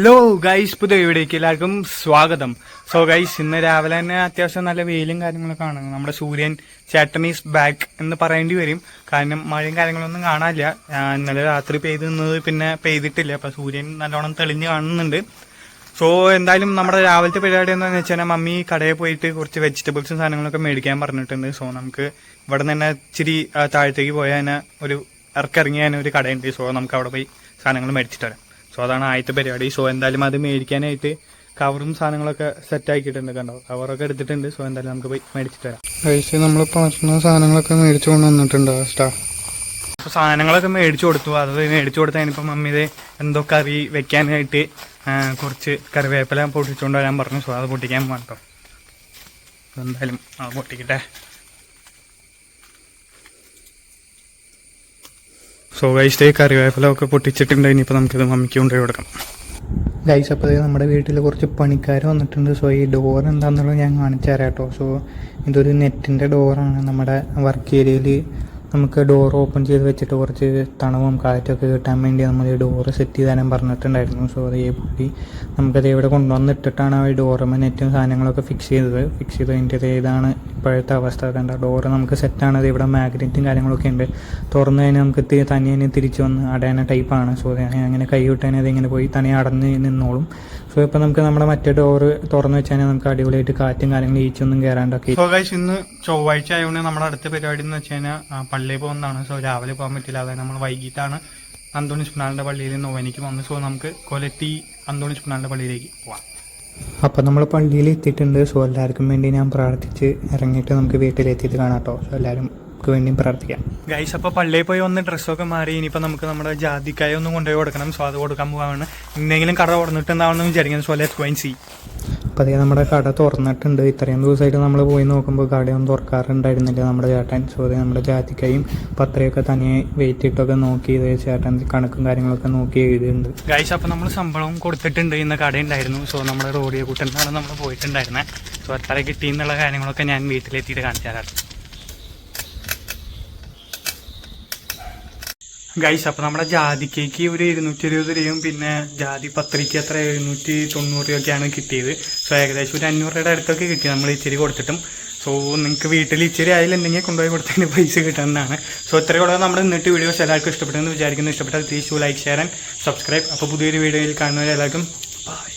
Hello guys പുതിയ വീഡിയോക്ക് എല്ലാവർക്കും സ്വാഗതം. സോ ഗൈസ് ഇന്ന് രാവിലെ തന്നെ അത്യാവശ്യം നല്ല വെയിലും കാര്യങ്ങളൊക്കെ ആണ്. നമ്മുടെ സൂര്യൻ ചേട്ടൻ ബാക്ക് എന്ന് പറയേണ്ടി വരും. കാരണം മഴയും കാര്യങ്ങളൊന്നും കാണാനില്ല. ഇന്നലെ രാത്രി പെയ്ത് നിന്നത് പിന്നെ പെയ്തിട്ടില്ല. അപ്പൊ സൂര്യൻ നല്ലോണം തെളിഞ്ഞ് കാണുന്നുണ്ട്. സോ എന്തായാലും നമ്മുടെ രാവിലത്തെ പരിപാടി എന്താണെന്ന് വെച്ചാൽ മമ്മി കടയിൽ പോയിട്ട് കുറച്ച് വെജിറ്റബിൾസും സാധനങ്ങളൊക്കെ മേടിക്കാൻ പറഞ്ഞിട്ടുണ്ട്. സോ നമുക്ക് ഇവിടെ നിന്ന് തന്നെ ഇച്ചിരി താഴത്തേക്ക് പോയാൽ ഒരു ഇറക്കിറങ്ങിയ ഒരു കടയുണ്ട്. സോ നമുക്ക് അവിടെ പോയി സാധനങ്ങൾ മേടിച്ചിട്ട് വരാം. സോ അതാണ് ആദ്യത്തെ പരിപാടി. സോ എന്തായാലും അത് മേടിക്കാനായിട്ട് കവറും സാധനങ്ങളൊക്കെ സെറ്റ് ആക്കിയിട്ടുണ്ട് കണ്ടോ? കവറൊക്കെ എടുത്തിട്ടുണ്ട്. സോ എന്തായാലും നമുക്ക് പോയി മേടിച്ചിട്ട് വരാം. കഴിച്ച് നമ്മൾ പറഞ്ഞ സാധനങ്ങളൊക്കെ മേടിച്ചു കൊണ്ട് വന്നിട്ടുണ്ട് സ്റ്റാ അപ്പോൾ സാധനങ്ങളൊക്കെ മേടിച്ചു കൊടുത്തു. അത് മേടിച്ചു കൊടുത്തതിനിപ്പം മമ്മി ഇത് എന്തോ കറി വെക്കാനായിട്ട് കുറച്ച് കറിവേപ്പില പൊട്ടിച്ചുകൊണ്ട് വരാൻ പറഞ്ഞു. സോ അത് പൊട്ടിക്കാൻ വേണ്ടോ എന്തായാലും അത് പൊട്ടിക്കട്ടെ. സോ ഗൈസ് കറിവേപ്പില ഒക്കെ പൊട്ടിച്ചിട്ടുണ്ട്. ഇനിയിപ്പോൾ നമുക്കിത് മമ്മിക്ക് കൊണ്ടുപോയി കൊടുക്കണം ഗൈസ് അപ്പോൾ നമ്മുടെ വീട്ടിൽ കുറച്ച് പണിക്കാർ വന്നിട്ടുണ്ട്. സോ ഈ ഡോർ എന്താണെന്നുള്ളത് ഞാൻ കാണിച്ചു തരാം കേട്ടോ സോ ഇതൊരു നെറ്റിന്റെ ഡോറാണ് നമ്മുടെ വർക്ക് ഏരിയയിൽ നമുക്ക് ഡോർ ഓപ്പൺ ചെയ്ത് വെച്ചിട്ട് കുറച്ച് തണവും കാറ്റൊക്കെ കിട്ടാൻ വേണ്ടി നമ്മൾ ഈ ഡോറ് സെറ്റ് ചെയ്ത് തരാൻ പറഞ്ഞിട്ടുണ്ടായിരുന്നു സോ അതേപോലെ നമുക്കത് ഇവിടെ കൊണ്ടുവന്നിട്ടിട്ടാണ് ആ ഡോറും നെറ്റും സാധനങ്ങളൊക്കെ ഫിക്സ് ചെയ്തത്. ഫിക്സ് ചെയ്ത് അതിന്റെ ഇതാണ് ഇപ്പോഴത്തെ അവസ്ഥ കണ്ട ഡോറ് നമുക്ക് സെറ്റാണ് ഇവിടെ മാഗ്നറ്റും കാര്യങ്ങളൊക്കെ ഉണ്ട്. തുറന്നു കഴിഞ്ഞാൽ നമുക്ക് തനി തന്നെ തിരിച്ചു വന്ന് അടയാന ടൈപ്പാണ് സോ അങ്ങനെ കൈ വിട്ടാൽ അതിങ്ങനെ പോയി തനിയെ അടഞ്ഞ് നിന്നോളും. സോ ഇപ്പോൾ നമുക്ക് നമ്മുടെ മറ്റേ ഡോറ് തുറന്നു വെച്ചാൽ നമുക്ക് അടിപൊളിയായിട്ട് കാറ്റും കാര്യങ്ങളും ഈച്ചൊന്നും കയറാണ്ടൊക്കെ സോ ഇന്ന് ചൊവ്വാഴ്ച ആയതുകൊണ്ട് നമ്മുടെ അടുത്ത പരിപാടി എന്ന് വെച്ച് കഴിഞ്ഞാൽ പള്ളിയിൽ പോകുന്നതാണ്. സോ രാവിലെ പോകാൻ പറ്റില്ല. അതായത് നമ്മൾ വൈകിട്ടാണ് അന്തോണി സുനാളിന്റെ പള്ളിയിൽ നോവനിക്ക് വന്നു. സോ നമുക്ക് കൊലത്തി അന്തോണി സുനാളിന്റെ പള്ളിയിലേക്ക് പോവാം. അപ്പോൾ നമ്മൾ പള്ളിയിൽ എത്തിയിട്ടുണ്ട്. സോ എല്ലാവർക്കും വേണ്ടി ഞാൻ പ്രാർത്ഥിച്ച് ഇറങ്ങിയിട്ട് നമുക്ക് വീട്ടിലെത്തിയിട്ട് കാണാം കേട്ടോ സോ എല്ലാവരും വേണ്ടിയും പ്രാർത്ഥിക്കാം. ഗൈസ് അപ്പോൾ പള്ളിയിൽ പോയി വന്ന് ഡ്രസ്സൊക്കെ മാറി ഇനിയിപ്പോൾ നമുക്ക് നമ്മുടെ ജാതിക്കായ ഒന്ന് കൊണ്ടുപോയി കൊടുക്കണം. സോ അത് കൊടുക്കാൻ പോവാണ്. എന്തെങ്കിലും കട തുറന്നിട്ടുണ്ടാവണമെന്ന് വിചാരിക്കുന്നു. സോ ലെറ്റ് ഗോയിൻ സി അപ്പോൾ നമ്മുടെ കട തുറന്നിട്ടുണ്ട്. ഇത്രയും ദിവസമായിട്ട് നമ്മൾ പോയി നോക്കുമ്പോൾ കടയൊന്നും തുറക്കാറുണ്ടായിരുന്നില്ല. നമ്മുടെ ചേട്ടൻ സോ അതേ നമ്മുടെ ജാതിക്കയും പത്രയൊക്കെ തനിയെ വെയിറ്റ് ഇട്ടൊക്കെ നോക്കി ഇത് ചേട്ടൻ കണക്കും കാര്യങ്ങളൊക്കെ നോക്കി എഴുതിയിട്ടുണ്ട്. ഗൈസ് അപ്പോൾ നമ്മൾ ശമ്പളവും കൊടുത്തിട്ടുണ്ട്. ഇന്ന് കടയുണ്ടായിരുന്നു. സോ നമ്മുടെ റോഡിയെ കൂട്ടുന്നതാണ് നമ്മൾ പോയിട്ടുണ്ടായിരുന്നത് സോ എത്ര കിട്ടി എന്നുള്ള കാര്യങ്ങളൊക്കെ ഞാൻ വീട്ടിലെത്തിയിട്ട് കാണിച്ചു തരാം ഗൈസ് അപ്പോൾ നമ്മുടെ ജാതിക്കേക്ക് ഒരു ഇരുന്നൂറ്റി ഇരുപത് രൂപയും പിന്നെ ജാതി പത്രിക്ക് അത്ര എഴുന്നൂറ്റി തൊണ്ണൂറ് രൂപയൊക്കെയാണ് കിട്ടിയത്. സോ ഏകദേശം ഒരു അഞ്ഞൂറ് രൂപയുടെ അടുത്തൊക്കെ കിട്ടി. നമ്മൾ ഇച്ചിരി കൊടുത്തിട്ടും. സോ നിങ്ങൾക്ക് വീട്ടിൽ ഇച്ചിരി ആയില്ലെന്നുണ്ടെങ്കിൽ കൊണ്ടുപോയി കൊടുത്തതിന് പൈസ കിട്ടുന്നതാണ്. സോ ഇത്രയോടെ നമ്മൾ ഇന്നത്തെ വീഡിയോസ് എല്ലാവർക്കും ഇഷ്ടപ്പെട്ടെന്ന് വിചാരിക്കുന്നു. ഇഷ്ടപ്പെട്ടാൽ please to like share and subscribe അപ്പോൾ പുതിയൊരു വീഡിയോയിൽ കാണുന്നവരെല്ലാവർക്കും ബൈ